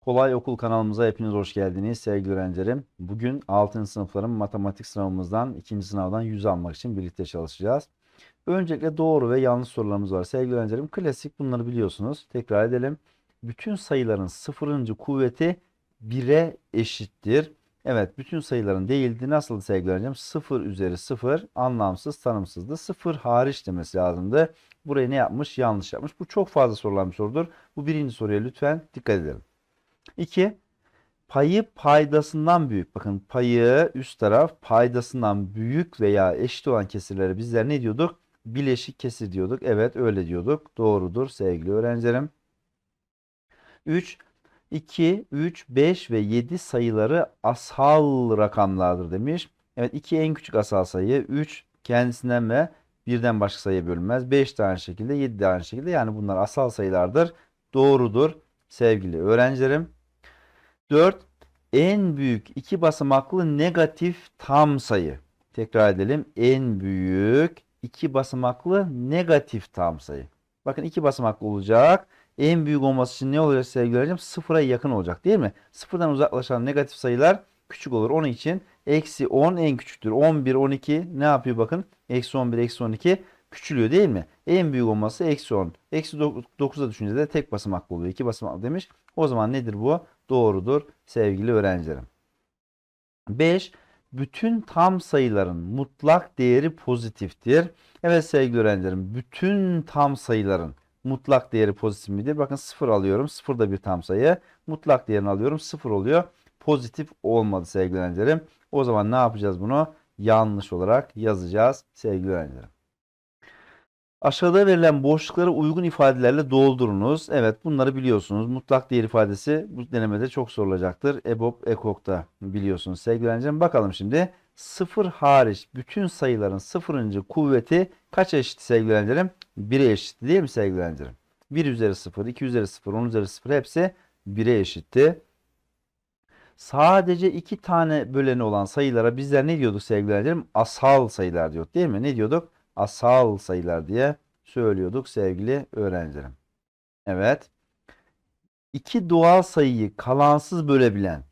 Kolay Okul kanalımıza hepiniz hoş geldiniz sevgili öğrencilerim. Bugün 6. sınıfların matematik sınavımızdan 2. sınavdan 100 almak için birlikte çalışacağız. Öncelikle doğru ve yanlış sorularımız var sevgili öğrencilerim. Klasik bunları biliyorsunuz. Tekrar edelim. Bütün sayıların sıfırıncı kuvveti 1'e eşittir. Evet bütün sayıların değildi. Nasıldı sevgili öğrencim? 0 üzeri 0 anlamsız tanımsızdı. 0 hariç demesi lazımdı. Burayı ne yapmış? Yanlış yapmış. Bu çok fazla sorulan bir sorudur. Bu birinci soruya lütfen dikkat edelim. 2. Payı paydasından büyük. Bakın payı üst taraf paydasından büyük veya eşit olan kesirlere bizler ne diyorduk? Bileşik kesir diyorduk. Evet öyle diyorduk. Doğrudur sevgili öğrencilerim. 3. 2, 3, 5 ve 7 sayıları asal rakamlardır demiş. Evet 2 en küçük asal sayı. 3 kendisinden ve birden başka sayıya bölünmez. 5 de aynı şekilde 7 de aynı şekilde. Yani bunlar asal sayılardır. Doğrudur sevgili öğrencilerim. 4. En büyük iki basamaklı negatif tam sayı. Tekrar edelim. En büyük iki basamaklı negatif tam sayı. Bakın iki basamaklı olacak. En büyük olması için ne olacak sevgili öğrencim? Sıfıra yakın olacak değil mi? Sıfırdan uzaklaşan negatif sayılar küçük olur. Onun için eksi 10 en küçüktür. 11, 12 ne yapıyor bakın? Eksi 11, eksi 12 küçülüyor değil mi? En büyük olması eksi 10. Eksi 9'a düşünce de tek basamaklı oluyor. İki basamaklı demiş. O zaman nedir bu? Doğrudur sevgili öğrencilerim. 5. Bütün tam sayıların mutlak değeri pozitiftir. Evet sevgili öğrencilerim. Bütün tam sayıların mutlak değeri pozitif midir? Bakın 0 alıyorum. 0 da bir tam sayı. Mutlak değerini alıyorum. 0 oluyor. Pozitif olmadı sevgili öğrencilerim. O zaman ne yapacağız bunu? Yanlış olarak yazacağız sevgili öğrencilerim. Aşağıda verilen boşlukları uygun ifadelerle doldurunuz. Evet bunları biliyorsunuz. Mutlak değer ifadesi bu denemede çok sorulacaktır. EBOB, EKOK'ta biliyorsunuz sevgili öğrencilerim. Bakalım şimdi. 0 hariç bütün sayıların sıfırıncı kuvveti kaç eşit sevgili öğrencilerim? 1'e eşit değil mi sevgili öğrencilerim? 1 üzeri 0, 2 üzeri 0, 10 üzeri 0 hepsi 1'e eşitti. Sadece iki tane böleni olan sayılara bizler ne diyorduk sevgili öğrencilerim? Asal sayılar diyorduk değil mi? Ne diyorduk? Asal sayılar diye söylüyorduk sevgili öğrencilerim. Evet. İki doğal sayıyı kalansız bölebilen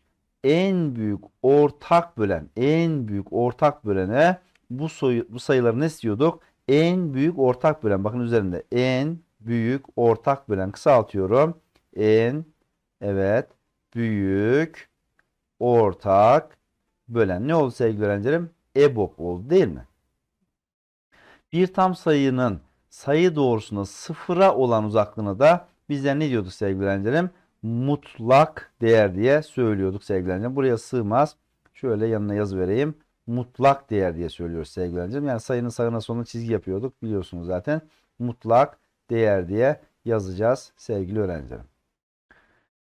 en büyük ortak bölen en büyük ortak bölene bu, soyu, bu sayıları ne istiyorduk? En büyük ortak bölen bakın üzerinde en büyük ortak bölen kısaltıyorum. En evet büyük ortak bölen ne oldu sevgili öğrencilerim? EBOB oldu değil mi? Bir tam sayının sayı doğrusuna sıfıra olan uzaklığına da bizler ne diyorduk sevgili öğrencilerim? Mutlak değer diye söylüyorduk sevgili öğrencilerim. Buraya sığmaz. Şöyle yanına yazı vereyim. Mutlak değer diye söylüyoruz sevgili öğrencilerim. Yani sayının sağına soluna çizgi yapıyorduk. Biliyorsunuz zaten. Mutlak değer diye yazacağız sevgili öğrencilerim.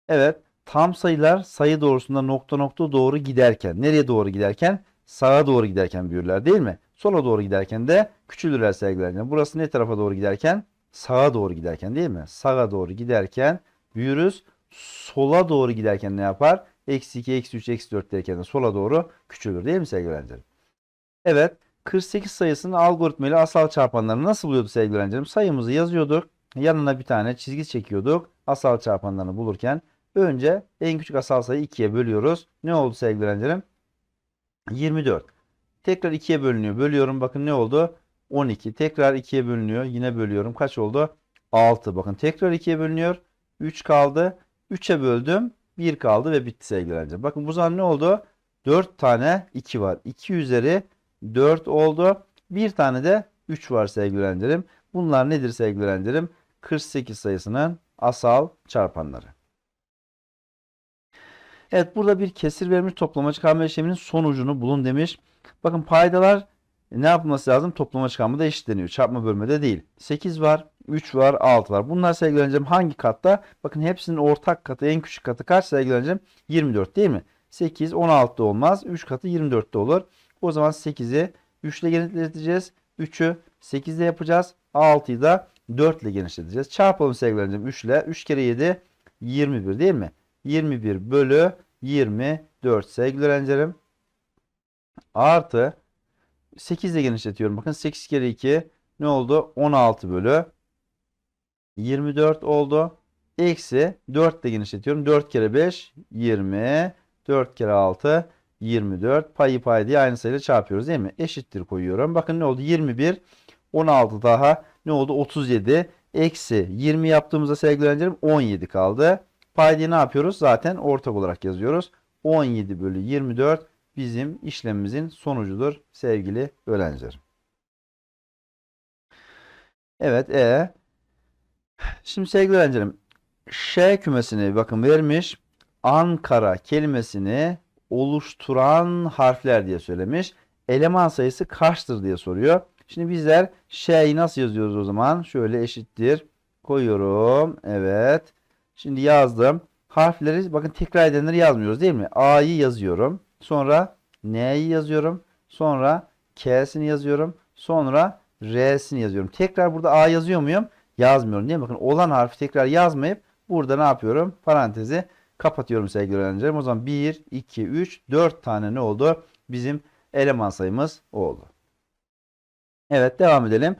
Evet. Tam sayılar sayı doğrusunda nokta nokta doğru giderken. Nereye doğru giderken? Sağa doğru giderken büyürler değil mi? Sola doğru giderken de küçülürler sevgili öğrencilerim. Burası ne tarafa doğru giderken? Sağa doğru giderken değil mi? Sağa doğru giderken büyürüz. Sola doğru giderken ne yapar? Eksi 2, eksi 3, eksi 4 derken de sola doğru küçülür değil mi sevgili öğrencilerim? Evet. 48 sayısının algoritma ile asal çarpanlarını nasıl buluyordu sevgili öğrencilerim? Sayımızı yazıyorduk. Yanına bir tane çizgi çekiyorduk. Asal çarpanlarını bulurken. Önce en küçük asal sayı 2'ye bölüyoruz. Ne oldu sevgili öğrencilerim? 24. Tekrar 2'ye bölünüyor. Bölüyorum. Bakın ne oldu? 12. Tekrar 2'ye bölünüyor. Yine bölüyorum. Kaç oldu? 6. Bakın tekrar 2'ye bölünüyor. 3 kaldı. 3'e böldüm. 1 kaldı ve bitti sevgili öğrenciler. Bakın bu zaman ne oldu? 4 tane 2 var. 2 üzeri 4 oldu. Bir tane de 3 var sevgili öğrencilerim. Bunlar nedir sevgili öğrencilerim? 48 sayısının asal çarpanları. Evet burada bir kesir verilmiş toplama çıkarma işleminin sonucunu bulun demiş. Bakın paydalar ne yapılması lazım? Toplama çıkarmada eşitleniyor. Çarpma bölmede değil. 8 var, 3 var, 6 var. Bunlar sevgili öğrencim hangi katta? Bakın hepsinin ortak katı, en küçük katı kaç sevgili öğrencim? 24 değil mi? 8, 16'da olmaz. 3 katı 24'te olur. O zaman 8'i 3 ile genişleteceğiz. 3'ü 8 ile yapacağız. 6'yı da 4 ile genişleteceğiz. Çarpalım sevgili öğrencim 3 ile. 3 kere 7 21 değil mi? 21 bölü 24 sevgili öğrencilerim. Artı 8 ile genişletiyorum. Bakın 8 kere 2 ne oldu? 16 bölü 24 oldu. Eksi 4 de genişletiyorum. 4 kere 5 20. 4 kere 6 24. Payı pay diye aynı sayıyla çarpıyoruz değil mi? Eşittir koyuyorum. Bakın ne oldu? 21. 16 daha ne oldu? 37. Eksi 20 yaptığımızda sevgili öğrencilerim 17 kaldı. Paydayı ne yapıyoruz? Zaten ortak olarak yazıyoruz. 17 bölü 24 bizim işlemimizin sonucudur sevgili öğrencilerim. Evet E. Şimdi sevgili öğrencilerim Ş kümesini bakın vermiş. Ankara kelimesini oluşturan harfler diye söylemiş. Eleman sayısı kaçtır diye soruyor. Şimdi bizler Ş'yi nasıl yazıyoruz o zaman? Şöyle eşittir. Koyuyorum. Evet. Şimdi yazdım. Harfleri bakın tekrar edenleri yazmıyoruz değil mi? A'yı yazıyorum. Sonra N'yi yazıyorum. Sonra K'sini yazıyorum. Sonra R'sini yazıyorum. Tekrar burada A yazıyor muyum? Yazmıyorum mi? Bakın olan harfi tekrar yazmayıp burada ne yapıyorum? Parantezi kapatıyorum sevgili öğrencilerim. O zaman 1, 2, 3, 4 tane ne oldu? Bizim eleman sayımız oldu. Evet devam edelim.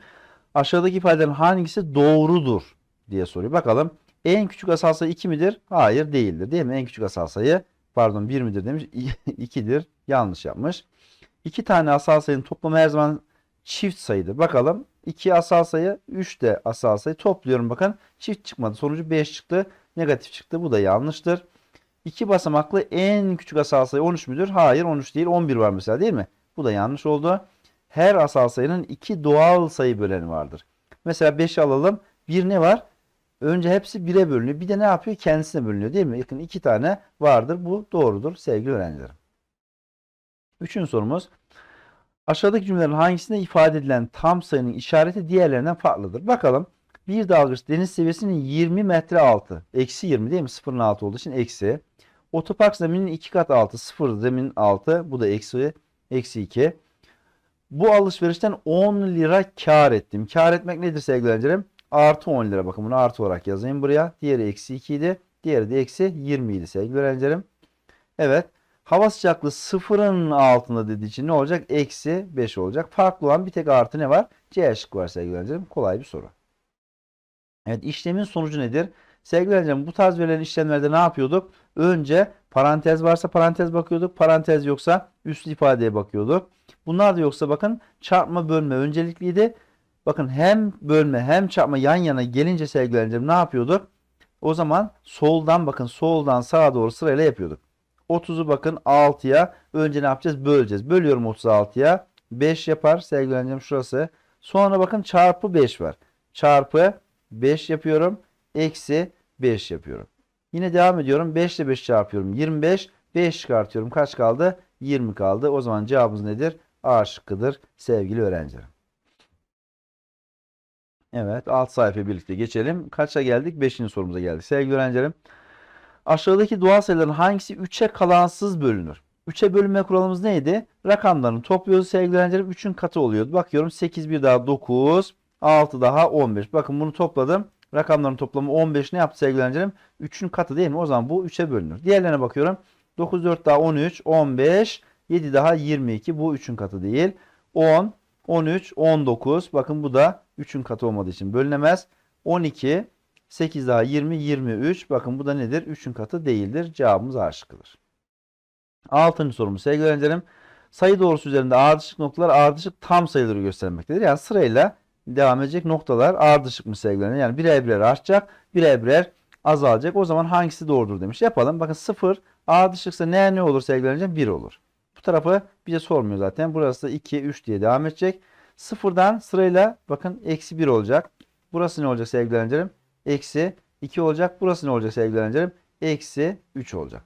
Aşağıdaki ifadelerin hangisi doğrudur diye soruyor. Bakalım. En küçük asal sayı 2 midir? Hayır değildir. Değil mi? En küçük asal sayı pardon 1 midir demiş. 2'dir. Yanlış yapmış. 2 tane asal sayının toplamı her zaman çift sayıdır. Bakalım. 2 asal sayı 3 de asal sayı topluyorum bakın. Çift çıkmadı. Sonucu 5 çıktı. Negatif çıktı. Bu da yanlıştır. 2 basamaklı en küçük asal sayı 13 müdür? Hayır 13 değil 11 var mesela değil mi? Bu da yanlış oldu. Her asal sayının iki doğal sayı böleni vardır. Mesela 5'i alalım. Bir ne var? Önce hepsi 1'e bölünüyor. Bir de ne yapıyor? Kendisine bölünüyor değil mi? Yakın iki tane vardır. Bu doğrudur sevgili öğrencilerim. Üçüncü sorumuz. Aşağıdaki cümlelerin hangisinde ifade edilen tam sayının işareti diğerlerinden farklıdır? Bakalım. Bir dalgıç deniz seviyesinin 20 metre altı. Eksi 20 değil mi? Sıfırın altı olduğu için eksi. Otopark zeminin 2 kat altı. Sıfır zemin altı. Bu da eksi. Eksi 2. Bu alışverişten 10 lira kar ettim. Kar etmek nedir sevgili öğrencilerim? Artı 10 lira. Bakın bunu artı olarak yazayım buraya. Diğeri eksi 2 idi. Diğeri de eksi 20 idi sevgili öğrencilerim. Evet. Hava sıcaklığı sıfırın altında dediği için ne olacak? Eksi 5 olacak. Farklı olan bir tek artı ne var? C şıkkı var sevgili öğrencilerim. Kolay bir soru. Evet işlemin sonucu nedir? Sevgili öğrencilerim bu tarz verilen işlemlerde ne yapıyorduk? Önce parantez varsa parantez bakıyorduk. Parantez yoksa üslü ifadeye bakıyorduk. Bunlar da yoksa bakın çarpma bölme öncelikliydi. Bakın hem bölme hem çarpma yan yana gelince sevgili öğrencilerim ne yapıyorduk? O zaman soldan bakın soldan sağa doğru sırayla yapıyorduk. 30'u bakın 6'ya önce ne yapacağız? Böleceğiz. Bölüyorum 36'ya. 5 yapar sevgili öğrencilerim şurası. Sonra bakın çarpı 5 var. Çarpı 5 yapıyorum. Eksi 5 yapıyorum. Yine devam ediyorum. 5 ile 5 çarpıyorum. 25. 5 çıkartıyorum. Kaç kaldı? 20 kaldı. O zaman cevabımız nedir? A şıkkıdır sevgili öğrencilerim. Evet alt sayfaya birlikte geçelim. Kaça geldik? 5. sorumuza geldik. Sevgili öğrencilerim. Aşağıdaki doğal sayıların hangisi 3'e kalansız bölünür? 3'e bölünme kuralımız neydi? Rakamlarını topluyoruz sevgili öğrencilerim. 3'ün katı oluyordu. Bakıyorum 8 bir daha 9. 6 daha 15. Bakın bunu topladım. Rakamların toplamı 15 ne yaptı sevgili öğrencilerim? 3'ün katı değil mi? O zaman bu 3'e bölünür. Diğerlerine bakıyorum. 9, 4 daha 13, 15, 7 daha 22. Bu 3'ün katı değil. 10, 13, 19. Bakın bu da 3'ün katı olmadığı için bölünemez. 12, 8 daha 20, 23. Bakın bu da nedir? 3'ün katı değildir. Cevabımız A şıkkıdır. Altıncı sorumuz sevgili öğrencilerim. Sayı doğrusu üzerinde ardışık noktalar ardışık tam sayıları göstermektedir. Yani sırayla devam edecek noktalar ardışık mı sevgili öğrencilerim? Yani birer birer artacak, birer birer azalacak. O zaman hangisi doğrudur demiş. Yapalım. Bakın 0 ardışıksa ne ne olur sevgili öğrencilerim? 1 olur. Bu tarafı bize sormuyor zaten. Burası da 2, 3 diye devam edecek. Sıfırdan sırayla bakın eksi 1 olacak. Burası ne olacak sevgili öğrencilerim? Eksi 2 olacak. Burası ne olacak sevgili öğrencilerim? Eksi 3 olacak.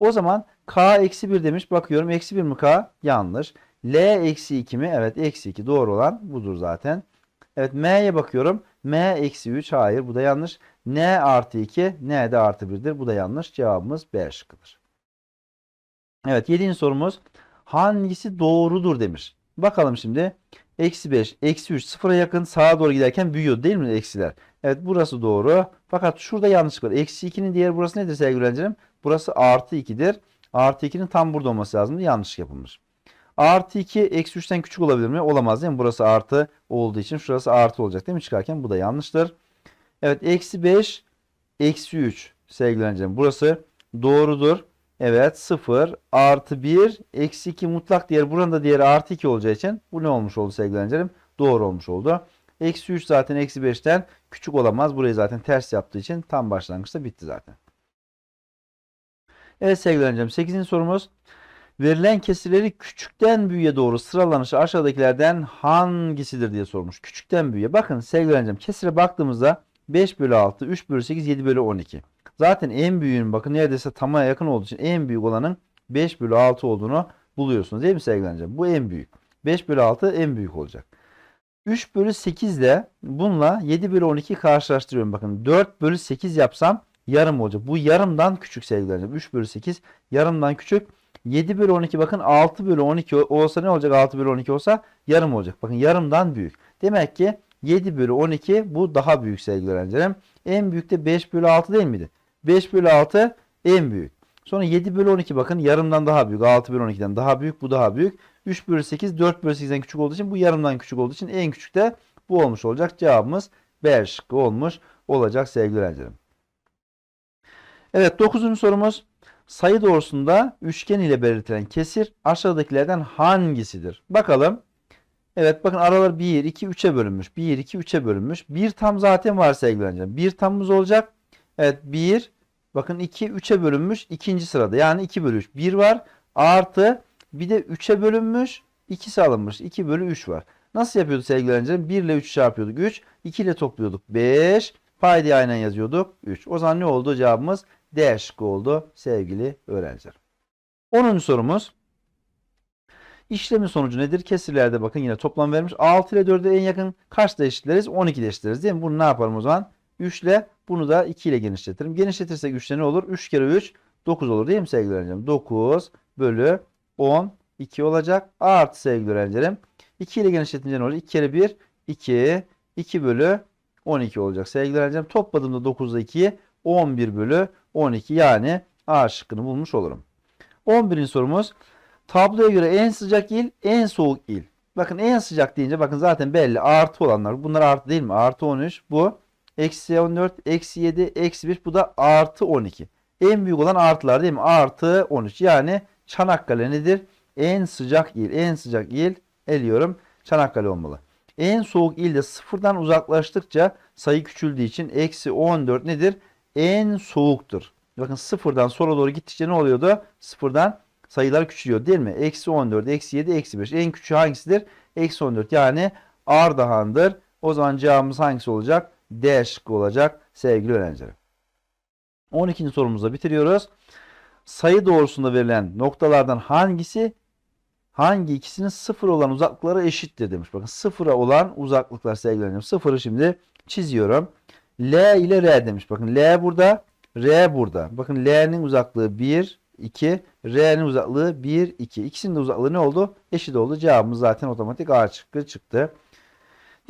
O zaman k eksi 1 demiş. Bakıyorum eksi 1 mi k? Yanlış. L eksi 2 mi? Evet eksi 2 doğru olan budur zaten. Evet m'ye bakıyorum. m eksi 3 hayır bu da yanlış. n artı 2 n de artı 1'dir. Bu da yanlış. Cevabımız B şıkkıdır. Evet 7. sorumuz. Hangisi doğrudur demiş. Bakalım şimdi. Eksi 5, eksi 3 sıfıra yakın sağa doğru giderken büyüyor değil mi eksiler? Evet burası doğru. Fakat şurada yanlışlık var. Eksi 2'nin diğeri burası nedir sevgili öğrencilerim? Burası artı 2'dir. Artı 2'nin tam burada olması lazım. Yanlış yapılmış. Artı 2 eksi 3'ten küçük olabilir mi? Olamaz değil mi? Burası artı olduğu için şurası artı olacak değil mi? Çıkarken bu da yanlıştır. Evet eksi 5 eksi 3 sevgili öğrencilerim. Burası doğrudur. Evet 0 artı 1 eksi 2 mutlak değer. Buranın da değeri artı 2 olacağı için bu ne olmuş oldu sevgili öğrencilerim? Doğru olmuş oldu. Eksi 3 zaten eksi 5'ten küçük olamaz. Burayı zaten ters yaptığı için tam başlangıçta bitti zaten. Evet sevgili öğrencilerim 8. sorumuz. Verilen kesirleri küçükten büyüğe doğru sıralanışı aşağıdakilerden hangisidir diye sormuş. Küçükten büyüğe. Bakın sevgili öğrencim kesire baktığımızda 5 bölü 6, 3 bölü 8, 7 bölü 12. Zaten en büyüğün bakın neredeyse tamaya yakın olduğu için en büyük olanın 5 bölü 6 olduğunu buluyorsunuz değil mi sevgili öğrencim? Bu en büyük. 5 bölü 6 en büyük olacak. 3 bölü 8 ile bununla 7 bölü 12 karşılaştırıyorum. Bakın 4 bölü 8 yapsam yarım olacak. Bu yarımdan küçük sevgili öğrencim. 3 bölü 8 yarımdan küçük. 7 bölü 12 bakın 6 bölü 12 olsa ne olacak? 6 bölü 12 olsa yarım olacak. Bakın yarımdan büyük. Demek ki 7 bölü 12 bu daha büyük sevgili öğrencilerim. En büyük de 5 bölü 6 değil miydi? 5 bölü 6 en büyük. Sonra 7 bölü 12 bakın yarımdan daha büyük. 6 bölü 12'den daha büyük. Bu daha büyük. 3 bölü 8 4 bölü 8'den küçük olduğu için bu yarımdan küçük olduğu için en küçük de bu olmuş olacak. Cevabımız B şıkkı olmuş olacak sevgili öğrencilerim. Evet 9. sorumuz. Sayı doğrusunda üçgen ile belirtilen kesir aşağıdakilerden hangisidir? Bakalım. Evet bakın aralar 1, 2, 3'e bölünmüş. 1, 2, 3'e bölünmüş. 1 tam zaten var sevgili öğrencilerim. 1 tamımız olacak. Evet 1, bakın 2, 3'e bölünmüş. ikinci sırada. Yani 2 bölü 3. 1 var. Artı bir de 3'e bölünmüş. İkisi alınmış. 2 bölü 3 var. Nasıl yapıyorduk sevgili öğrencilerim? 1 ile 3 çarpıyorduk 3. 2 ile topluyorduk 5. Paydayı aynen yazıyorduk 3. O zaman ne oldu? Cevabımız D şıkkı oldu sevgili öğrenciler. 10. sorumuz. İşlemin sonucu nedir? Kesirlerde bakın yine toplam vermiş. 6 ile 4'e en yakın kaçta eşitleriz? 12 ile eşitleriz değil mi? Bunu ne yaparım o zaman? 3 ile bunu da 2 ile genişletirim. Genişletirsek 3 ile ne olur? 3 kere 3 9 olur değil mi sevgili öğrencilerim? 9 bölü 10 2 olacak. Artı sevgili öğrencilerim. 2 ile genişletince ne olur? 2 kere 1 2 2 bölü 12 olacak sevgili öğrencilerim. Topladığımda 9 ile 2'yi 11 bölü 12 yani A şıkkını bulmuş olurum. 11. sorumuz. Tabloya göre en sıcak il, en soğuk il. Bakın en sıcak deyince bakın zaten belli. Artı olanlar. Bunlar artı değil mi? Artı 13. Bu. Eksi 14, eksi 7, eksi 1. Bu da artı 12. En büyük olan artılar değil mi? Artı 13. Yani Çanakkale nedir? En sıcak il. En sıcak il eliyorum. Çanakkale olmalı. En soğuk ilde sıfırdan uzaklaştıkça sayı küçüldüğü için eksi 14 nedir? En soğuktur. Bakın sıfırdan sola doğru gittikçe ne oluyordu? Sıfırdan sayılar küçülüyor değil mi? Eksi 14, eksi 7, eksi 5. En küçüğü hangisidir? Eksi 14 yani Ardahan'dır. O zaman cevabımız hangisi olacak? D şıkkı olacak sevgili öğrencilerim. 12. sorumuzla bitiriyoruz. Sayı doğrusunda verilen noktalardan hangisi hangi ikisinin sıfır olan uzaklıkları eşittir demiş. Bakın sıfıra olan uzaklıklar sevgili öğrencilerim. Sıfırı şimdi çiziyorum. L ile R demiş. Bakın L burada, R burada. Bakın L'nin uzaklığı 1, 2, R'nin uzaklığı 1, 2. İkisinin de uzaklığı ne oldu? Eşit oldu. Cevabımız zaten otomatik A şıkkı çıktı.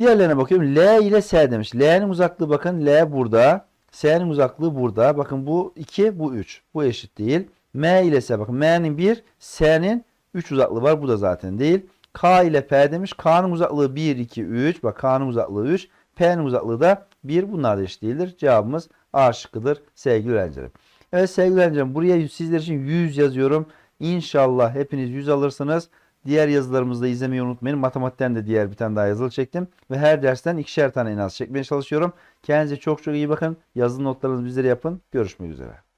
Diğerlerine bakıyorum. L ile S demiş. L'nin uzaklığı bakın L burada. S'nin uzaklığı burada. Bakın bu 2, bu 3. Bu eşit değil. M ile S bakın. M'nin 1, S'nin 3 uzaklığı var. Bu da zaten değil. K ile P demiş. K'nın uzaklığı 1, 2, 3. Bak K'nın uzaklığı 3. P'nin uzaklığı da 1. Bunlar da eşit değildir. Cevabımız A şıkkıdır sevgili öğrencilerim. Evet sevgili öğrencilerim buraya sizler için 100 yazıyorum. İnşallah hepiniz 100 alırsınız. Diğer yazılarımızı da izlemeyi unutmayın. Matematikten de diğer bir tane daha yazılı çektim. Ve her dersten ikişer tane en az çekmeye çalışıyorum. Kendinize çok çok iyi bakın. Yazılı notlarınızı bizlere yapın. Görüşmek üzere.